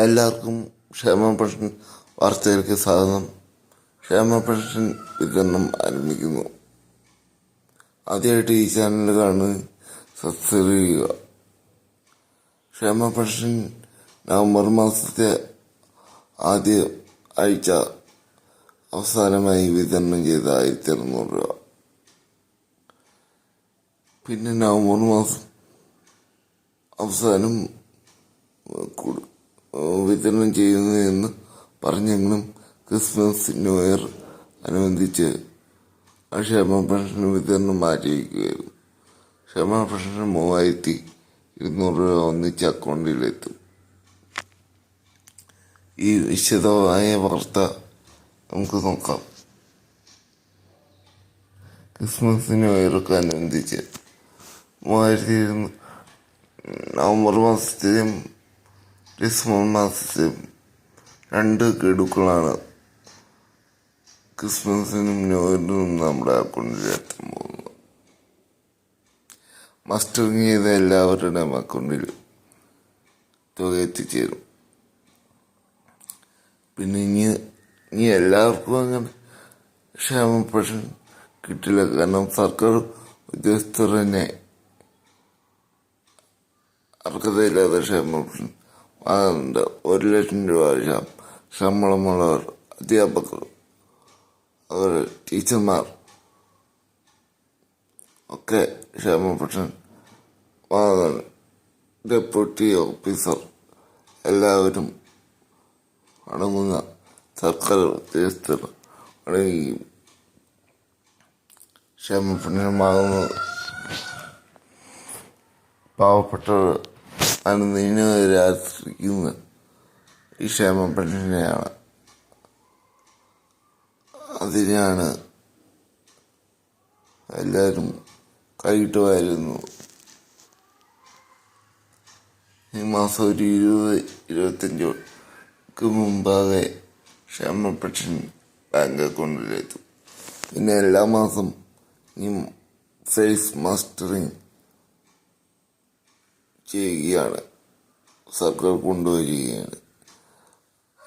എല്ലാവർക്കും ക്ഷേമ പെൻഷൻ വാർത്തയിലേക്ക് സ്വാഗതം. ക്ഷേമ പെൻഷൻ വിതരണം ആരംഭിക്കുന്നു. ആദ്യമായിട്ട് ഈ ചാനൽ സബ്സ്ക്രൈബ് ചെയ്യുക. ക്ഷേമ പെൻഷൻ നവംബർ മാസത്തെ ആദ്യ ആഴ്ച അവസാനമായി വിതരണം ചെയ്ത ആയിരത്തി അറുന്നൂറ് രൂപ. പിന്നെ നവംബർ മാസം അവസാനം കൂടു- വിതരണം ചെയ്യുന്നതെന്ന് പറഞ്ഞെങ്കിലും ക്രിസ്മസ് ന്യൂ ഇയർ അനുബന്ധിച്ച് ക്ഷേമ പെൻഷൻ വിതരണം മാറ്റിവെക്കുകയായിരുന്നു ക്ഷേമ മൂവായിരത്തി ഇരുന്നൂറ് രൂപ ഒന്നിച്ച് അക്കൗണ്ടിലെത്തും. ഈ വിശദമായ വാർത്ത നമുക്ക് നോക്കാം. ക്രിസ്മസ് ന്യൂ ഇയറൊക്കെ അനുബന്ധിച്ച് മൂവായിരത്തി ഇരുന്നൂറ് നവംബർ മാസത്തെയും ഡിസംബർ മാസത്തെ രണ്ട് ഗഡുക്കളാണ്. ക്രിസ്മസിനും ന്യൂ ഇയറിനും നമ്മുടെ അക്കൗണ്ടിൽ എത്താൻ പോകുന്നത്. മസ്റ്ററിങ് ചെയ്ത എല്ലാവരുടെയും അക്കൗണ്ടിൽ തുക എത്തിച്ചേരും. പിന്നെ ഇനി ഇനി എല്ലാവർക്കും അങ്ങനെ ക്ഷേമ പെൻഷൻ കിട്ടില്ല. കാരണം സർക്കാർ ഉദ്യോഗസ്ഥർ തന്നെ അർഹതയില്ലാതെ ക്ഷേമ പെൻഷൻ വാങ്ങുന്നുണ്ട് ഒരു ലക്ഷം രൂപ വെച്ചാൽ ശമ്പളമുള്ളവർ അധ്യാപകർ അവർ ടീച്ചർമാർ ഒക്കെ ക്ഷേമ പെൻഷൻ വാങ്ങുന്നുണ്ട് ഡെപ്യൂട്ടി ഓഫീസർ എല്ലാവരും അടങ്ങുന്ന സർക്കാർ ഉദ്യോഗസ്ഥർ അടങ്ങി ക്ഷേമ പെൻഷൻ വാങ്ങുന്നത് പാവപ്പെട്ടവർ അനുദിനം രാത്രിക്കുന്ന ഈ ക്ഷേമ പെൻഷനെയാണ് അതിനാണ് എല്ലാവരും വരുന്നു. ഈ മാസം ഒരു ഇരുപത് ഇരുപത്തഞ്ചോക്ക് മുമ്പാകെ ക്ഷേമ പെൻഷൻ ബാങ്ക് അക്കൗണ്ടിലെത്തും. പിന്നെ എല്ലാ മാസം ഈ ഫേസ് മാസ്റ്ററിങ് ചെയ്യുകയാണ്. സർക്കാർ കൊണ്ടുവരികയാണ്.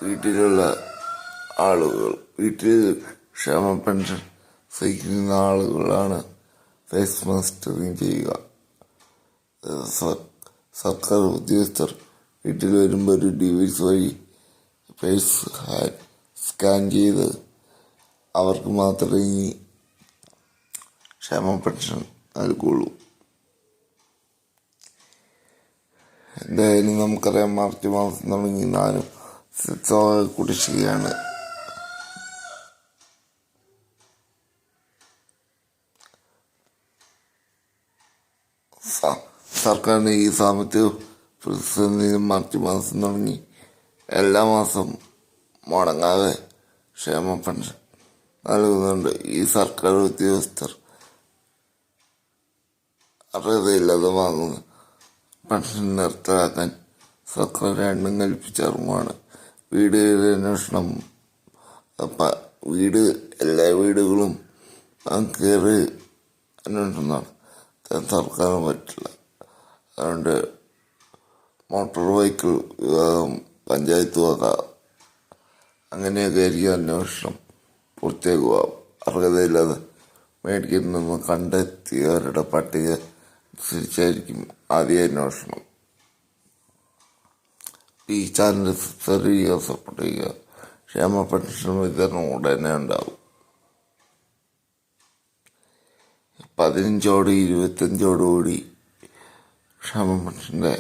വീട്ടിലുള്ള ആളുകൾ വീട്ടിൽ ക്ഷേമ പെൻഷൻ സഹിക്കുന്ന ആളുകളാണ് ഫേസ് മാസ്റ്ററിങ് ചെയ്യുക സർക്കാർ ഉദ്യോഗസ്ഥർ വീട്ടിൽ വരുമ്പോൾ ഒരു ഡിവൈസ് വഴി ഫേസ് സ്കാൻ ചെയ്ത് അവർക്ക് മാത്രമേ ക്ഷേമ പെൻഷൻ നൽകുള്ളൂ. എന്തായാലും നമുക്കറിയാം മാർച്ച് മാസം തുടങ്ങി നാലും കുടിശ്ശികയാണ് സർക്കാരിന്റെ ഈ സാമ്പത്തിക പ്രതിസന്ധി മാർച്ച് മാസം തുടങ്ങി എല്ലാ മാസം മുടങ്ങാതെ ക്ഷേമ പെൻഷൻ നൽകുന്നുണ്ട്. ഈ സർക്കാർ ഉദ്യോഗസ്ഥർ അർഹതയില്ലാതെ വാങ്ങുന്ന. പെൻഷൻ നിർത്തലാക്കാൻ സർക്കാർ രണ്ടും കൽപ്പിച്ചിറങ്ങുവാണ് വീട് അന്വേഷണം. വീട് എല്ലാ വീടുകളും കയറി അന്വേഷണം നടത്താൻ സർക്കാരിന് പറ്റില്ല. അതുകൊണ്ട് മോട്ടോർ വെഹിക്കിൾ വിവാഹം പഞ്ചായത്ത് വക അങ്ങനെയൊക്കെ ആയിരിക്കും അന്വേഷണം പൂർത്തിയാക്കുക. അർഹതയില്ലാതെ മേടിക്കുന്നതെന്ന് കണ്ടെത്തിയവരുടെ പട്ടിക അനുസരിച്ചായിരിക്കും ആദ്യ അന്വേഷണം ഈ ചാനൽ സബ്സ്ക്രൈബ് ചെയ്യുക സപ്പോർട്ട് ചെയ്യുക ക്ഷേമ പെൻഷൻ വിതരണം ഉടനെ ഉണ്ടാവും. പതിനഞ്ചോട് ഇരുപത്തഞ്ചോടുകൂടി ക്ഷേമ പെൻഷന്റെ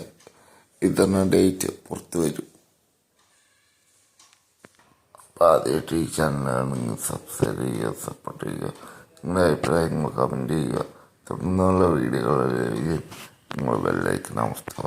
വിതരണ ഡേറ്റ് പുറത്തു വരും. അപ്പോൾ ആദ്യമായിട്ട് ഈ ചാനലാണെങ്കിൽ സബ്സ്ക്രൈബ് ചെയ്യുക സപ്പോർട്ട് ചെയ്യുക. നിങ്ങളുടെ അഭിപ്രായങ്ങൾ കമന്റ് ചെയ്യുക. തുടർന്നുള്ള വീഡിയോകളിൽ നിങ്ങൾ ബെല്ലൈക്കൻ അമർത്തുക